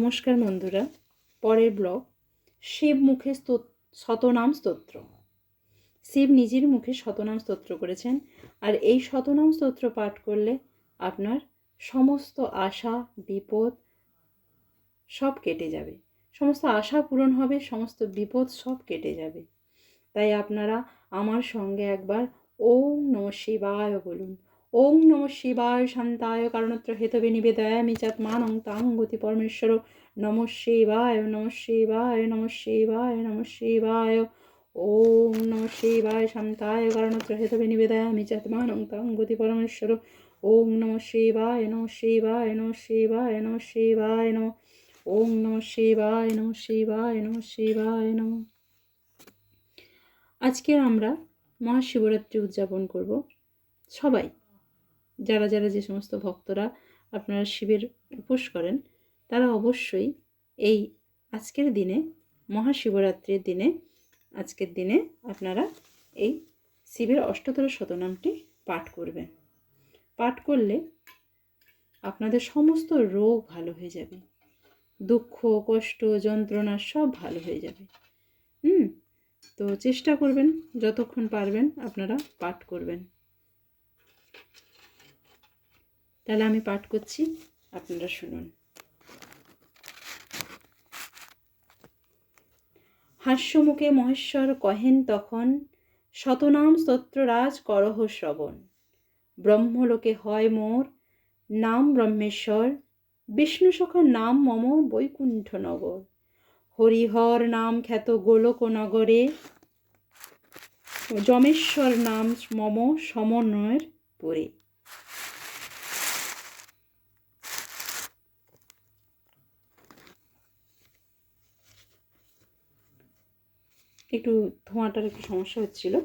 নমস্কার বন্ধুরা, পরের ব্লগ, শিব মুখে শতনাম স্তোত্র। শিব নিজের মুখে শতনাম স্তোত্র করেছেন, আর এই শতনাম স্তোত্র পাঠ করলে আপনার সমস্ত আশা, বিপদ সব কেটে যাবে। সমস্ত আশা পূরণ হবে, সমস্ত বিপদ সব কেটে যাবে। তাই আপনারা আমার সঙ্গে একবার ওম নম শিবায় বলুন। ওম নম শিবায় শান্তায়, কারণত্র হেতবে নিবেদয়ামি চাত্মানং তাং গতি পরমেশ্বর। নম শিবায় নম শিবায় নম শিবায় নম শিবায়। ওম নম শিবায় শান্তায়, কারণত্র হেতবে নিবেদয়ামি চাত্মানং তাং গতি পরমেশ্বর। ওম নম শিবায় নম শিবায় নম শিবায় নম শিবায় নম। ওম নম শিবায় নম শিবায় নম শিবায় নম। আজকে আমরা মহাশিবরাত্রি উদযাপন করব সবাই। যারা যারা যে সমস্ত ভক্তরা আপনারা শিবের উপোস করেন, তারা অবশ্যই এই আজকের দিনে, মহাশিবরাত্রির দিনে, আজকের দিনে আপনারা এই শিবের অষ্টতর শতনামটি পাঠ করবেন। পাঠ করলে আপনাদের সমস্ত রোগ ভালো হয়ে যাবে। দুঃখ, কষ্ট, যন্ত্রণা সব ভালো হয়ে যাবে। হুম? তো চেষ্টা করবেন, যতক্ষণ পারবেন আপনারা পাঠ করবেন। তাহলে আমি পাঠ করছি, আপনারা শুনুন। হাস্যমুখে মহেশ্বর কহেন তখন, শতনাম স্তোত্ররাজ করহ শ্রবণ। ব্রহ্মলোকে হয় মোর, নাম ব্রহ্মেশ্বর। বিষ্ণু সখার নাম মম বৈকুণ্ঠ নগর হরিহর নাম খ্যাত গোলক নগরে যমেশ্বর নাম মম সমন্বয়ের পরে। একটু ধোঁয়াটার একটু সমস্যা হচ্ছিল।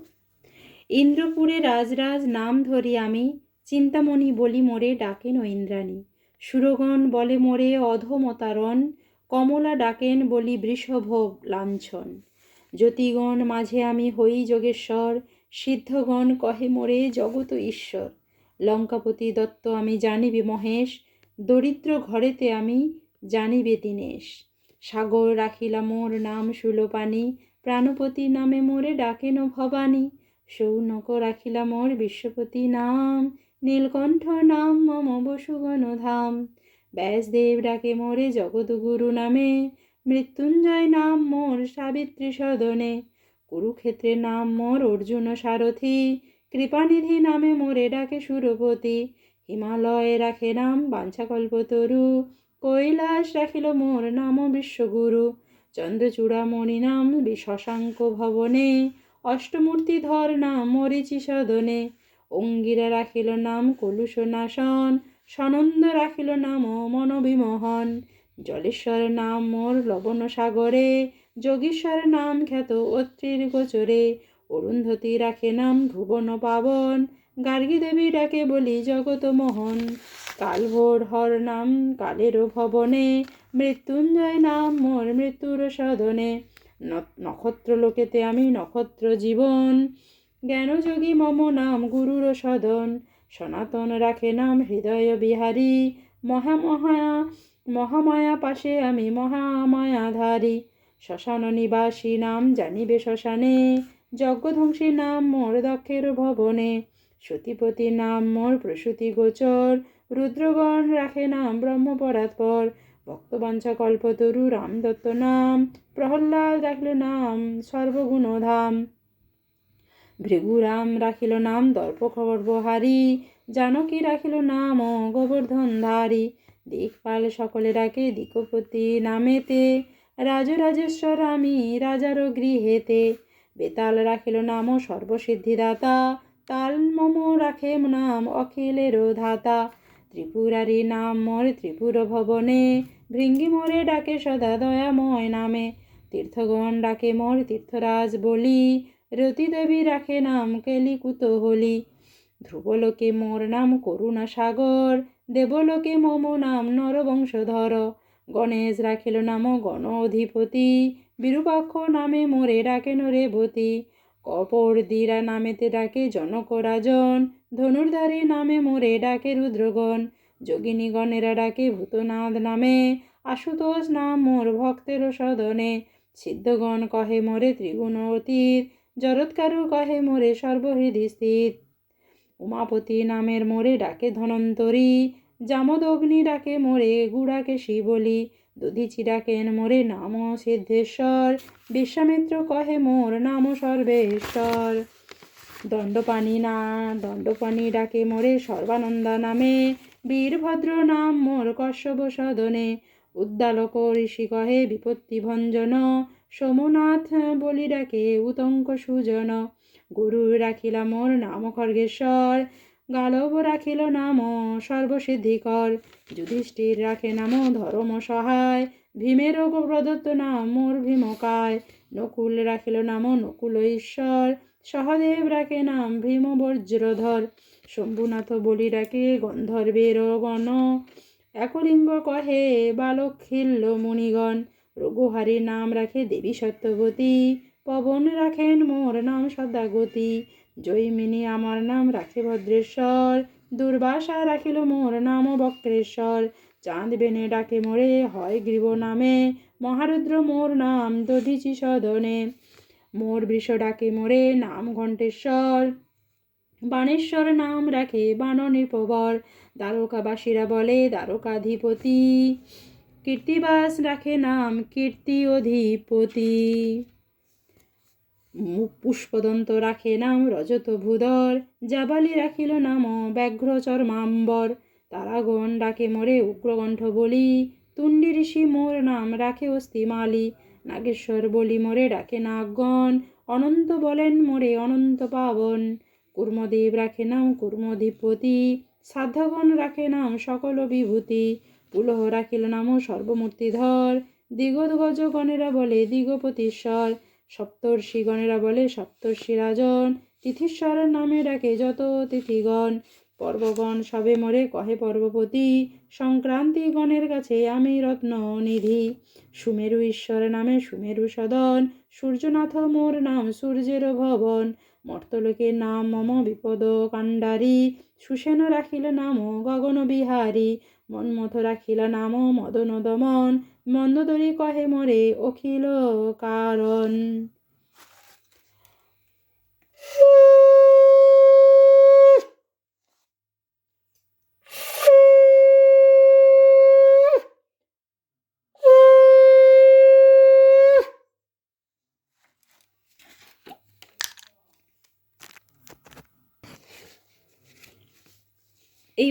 ইন্দ্রপুরে রাজরাজ নাম ধরি আমি, চিন্তামণি বলি মোরে ডাকেন ও ইন্দ্রাণী সুরগণ বলে মোরে অধমতারণ, কমলা ডাকেন বলি বৃষভ লাঞ্ছন জ্যোতিগণ মাঝে আমি হই যোগেশ্বর, সিদ্ধগণ কহে মোরে জগত ঈশ্বর। লঙ্কাপতি দত্ত আমি জানিবি মহেশ, দরিদ্র ঘরেতে আমি জানিবে দীনেশ। সাগর রাখিলা মোর নাম সুলোপানি প্রাণপতি নামে মোরে ডাকেন ভবানী। সৌনক রাখিলা মোর বিশ্বপতি নাম। নীলকণ্ঠ নাম মম বসুগণ ধাম। ব্যাসদেব ডাকে মোরে জগৎগুরু নামে। মৃত্যুঞ্জয় নাম মোর সাবিত্রী সদনে। কুরুক্ষেত্রের নাম মোর অর্জুন সারথি। কৃপানিধি নামে মোরে ডাকে সুরপতি। হিমালয়ে রাখে নাম বাঞ্ছাকল্পতরু কৈলাস রাখিল মোর নাম বিশ্বগুরু। চন্দ্রচূড়ামণি নাম শশাঙ্ক ভবনে, অষ্টমূর্তি ধর নাম মরিচি সদনে, অঙ্গিরা রাখিল নাম কলুষ নাশন সনন্দ রাখিল নাম মনোবিমোহন, জলেশ্বর নাম মোর লবণ সাগরে যোগীশ্বর নাম খ্যাত অত্রির গোচরে, অরুন্ধতী রাখে নাম ভুবন পাবন গার্গী দেবী ডাকে বলি জগত মোহন কালভোর হর নাম কালেরও ভবনে, মৃত্যুঞ্জয় নাম মোর মৃত্যুর সদনে নক্ষত্র লোকেতে আমি নক্ষত্র জীবন, জ্ঞানযোগী মম নাম গুরুর সদন। সনাতন রাখে নাম হৃদয় বিহারী মহামহায়া মহামায়া পাশে আমি মহামায়াধারী। শ্মশান নিবাসী নাম জানিবে শ্মশানে, যজ্ঞধ্বংসী নাম মোর দক্ষের ভবনে। সতীপতি নাম মোর প্রসূতি গোচর রুদ্রগণ রাখে নাম ব্রহ্মপরাৎপর ভক্তবাঞ্ছা কল্পতরু রাম দত্ত নাম। প্রহ্লাদ রাখিল নাম সর্বগুণধাম ভৃগুরাম রাখিল নাম দর্প খবরবহারী জানকী রাখিল নাম গোবর্ধনধারী দিকপাল সকলে ডাকে দিকপতি নামেতে। রাজরাজেশ্বর আমি রাজার গৃহেতে। বেতাল রাখিল নাম সর্বসিদ্ধিদাতা। তাল মম রাখে নাম অখিলের ধাতা। ত্রিপুরারি নাম মোর ত্রিপুর ভবনে ভৃঙ্গি মোরে ডাকে সদা দয়াময় নামে। তীর্থগণ ডাকে মোর তীর্থরাজ বলি। রতি দেবী রাখে নাম কেলি কুতহলি ধ্রুবলোকে মোর নাম করুণা সাগর। দেবলোকে মম নাম নরবংশধর। গণেশ রাখিল নাম গণ অধিপতি বিরূপাক্ষ নামে মোরে ডাকে রেবতী কপর দিরা নামেতে ডাকে জনক রাজন। ধনুর্ধারী নামে মোরে ডাকে রুদ্রগণ যোগিনীগণেরা ডাকে ভূতনাথ নামে। আশুতোষ নাম মোর ভক্তের সদনে, সিদ্ধগণ কহে মোরে ত্রিগুণ অতীত, জরৎকারু কহে মোরে সর্বহৃদি স্থিত। উমাপতি নামের মোরে ডাকে ধনন্তরী জামদ অগ্নি ডাকে মোরে গুড়াকে শিবলি, দধিচি ডাকেন মোরে নাম সিদ্ধেশ্বর, বিশ্বামিত্র কহে মোর নাম সর্বেশ্বর। দণ্ডপাণি না দণ্ডপাণি ডাকে মোরে সর্বানন্দা নামে বীরভদ্র নাম মোর কশ্যপ সদনে। উদ্দালক ঋষি কহে, বিপত্তি ভঞ্জন, সোমনাথ বলি ডাকে উতঙ্ক সুজন। গুরু রাখিলা মোর নাম খর্গেশ্বর, গালব রাখিল নাম সর্বসিদ্ধিকর। যুধিষ্ঠির রাখে নাম ধর্ম সহায় ভীমের প্রদত্ত নাম মোর ভীমকায়। নকুল রাখিল নাম নকুল ঈশ্বর সহদেব রাখে নাম ভীম বজ্রধর শম্ভুনাথ বলি ডাকে গন্ধর্বের গণ একলিঙ্গ কহে বালক খিল্ল মুনিগণ। রঘুহারি নাম রাখে দেবী সত্যবতী। পবন রাখেন মোর নাম সদাগতি। জয়মিনী আমার নাম রাখে ভদ্রেশ্বর। দুর্বাসা রাখিল মোর নাম বক্রেশ্বর। চাঁদ বেনে ডাকে মোরে, হয় গ্রীব নামে। মহারুদ্র মোর নাম দধিচি সদনে। মোর বৃষ ডাকে, মোরে নাম ঘণ্টেশ্বর। বাণেশ্বর নাম রাখে বাণ প্রবর দ্বারকাবাসীরা বলে, দ্বারকাধিপতি। কীর্তিবাস রাখে নাম কীর্তি অধিপতি। পুষ্পদন্ত রাখে নাম রজত ভূধর। জাবালি রাখিল নাম ব্যাঘ্রচর মাম্বর তারাগণ ডাকে, মোরে উগ্রকণ্ঠ বলি। তুণ্ডি ঋষি মোর নাম রাখে অস্থিমালি। নাগেশ্বর বলি মোরে ডাকে নাগগণ, অনন্ত বলেন মোরে অনন্ত পাবন। কুর্মদেব রাখে নাম কুর্মধিপতি, সাধ্যগণ রাখে নাম সকল বিভূতি। পুলহ রাখিল নাম সর্বমূর্তিধর দিগত গজগণেরা বলে দিগপতিশ্বর সপ্তর্ষিগণেরা বলে সপ্তর্ষি রাজন তিথিশ্বরের নামে ডাকে যত তিথিগণ। পর্বগণ সবে মরে কহে পর্বপতি, সংক্রান্তি গণের কাছে আমি রত্ন নিধি। সুমেরু ঈশ্বর নামে সুমেরু সদন, সূর্যনাথ মোর নাম সূর্যের ভবন। মর্তলোকের নাম মম বিপদ কাণ্ডারি সুসেন রাখিল নাম গগন বিহারী। মন্মথ রাখিল নাম মদন দমন, মন্দদরি কহে মরে অখিল কারণ।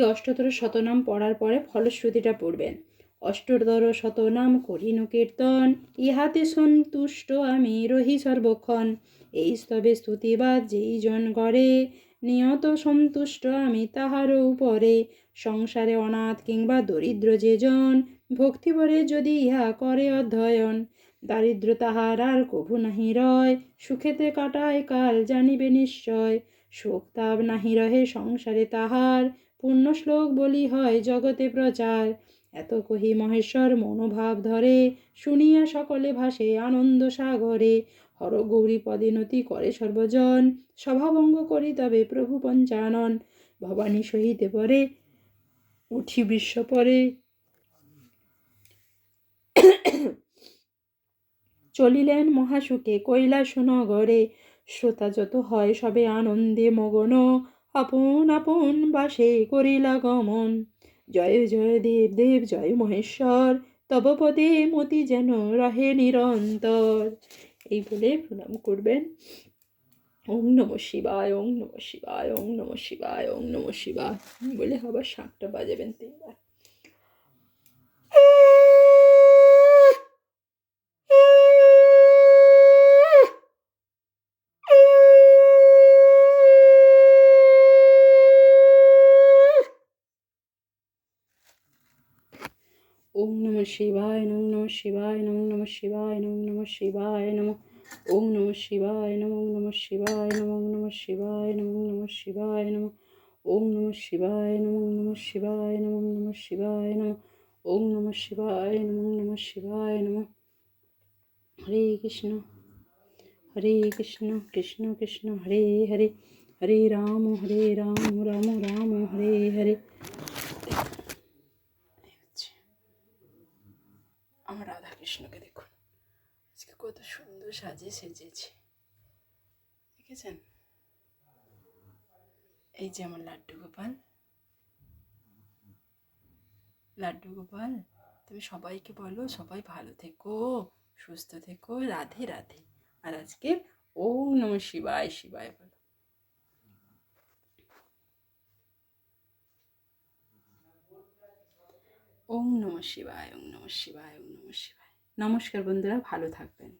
অষ্টতর শতনাম পড়ার পরে ফলশ্রুতিটা পড়বেন। অষ্টতর শতনাম করিনু কীর্তন, ইহাতে সন্তুষ্ট আমি রহি সর্বক্ষণ। এই স্তবে স্তুতিবাদ যেই জন করে, নিয়ত সন্তুষ্ট আমি তাহার উপরে। সংসারে অনাথ কিংবা দরিদ্র যে জন ভক্তিভরে যদি ইহা করে অধ্যয়ন। দারিদ্র তাহার আর কভু নাহি রয়, সুখেতে কাটায় কাল জানিবে নিশ্চয়। শোক তাপ নাহি রহে সংসারে তাহার পূর্ণ শ্লোক বলি হয় জগতে প্রচার। এত কহি মহেশ্বর, মনোভাব ধরে শুনিয়া সকলে ভাসে আনন্দ সাগরে। হর গৌরী পদিনতি করে সর্বজন সভাভঙ্গ করি তবে প্রভু পঞ্চানন। ভবানী সহিতে পরে উঠি বিশ্ব পরে। চলিলেন মহাসুখে কৈলাস নগরে শ্রোতা যত হয় সবে আনন্দে মগন। আপন আপন বাসে করিলা গমন। জয় জয় দেব দেব, জয় মহেশ্বর, তব পদে মতি যেন রহে নিরন্তর। এই বলে প্রণাম করবেন। ওং নম শিবায় ওং নম শিবায় ওং নম শিবায় ওং নম শিবায়। বলে আবার শাঁখটা বাজাবেন তিনবার ওম নম শিবায় নম নম শিবায় নম নম শিবায় নম নম শিবায় নম ওম নম শিবায় নম নম শিবায় নম নম শিবায় নম নম শিবায় নম ওম নম শিবায় নম নম শিবায় নম নম শিবায় নম ওম নম শিবায় নম নম শিবায় নম হরে কৃষ্ণ হরে কৃষ্ণ কৃষ্ণ কৃষ্ণ হরে হরে হরে রাম হরে রাম রাম রাম হরে হরে রাধাকৃষ্ণকে দেখুন। আজকে কত সুন্দর সাজে সেজেছে। দেখেছেন? এই যে আমার লাড্ডু গোপাল। লাড্ডু গোপাল, তুমি সবাইকে বলো, সবাই ভালো থেকো, সুস্থ থেকো, রাধে রাধে। আর আজকে ওম নম শিবায় শিবায় বলো। ওম নম শিবায়, ওম নম শিবায়, ওম নম শিবায়। নমস্কার বন্ধুরা ভালো থাকবেন।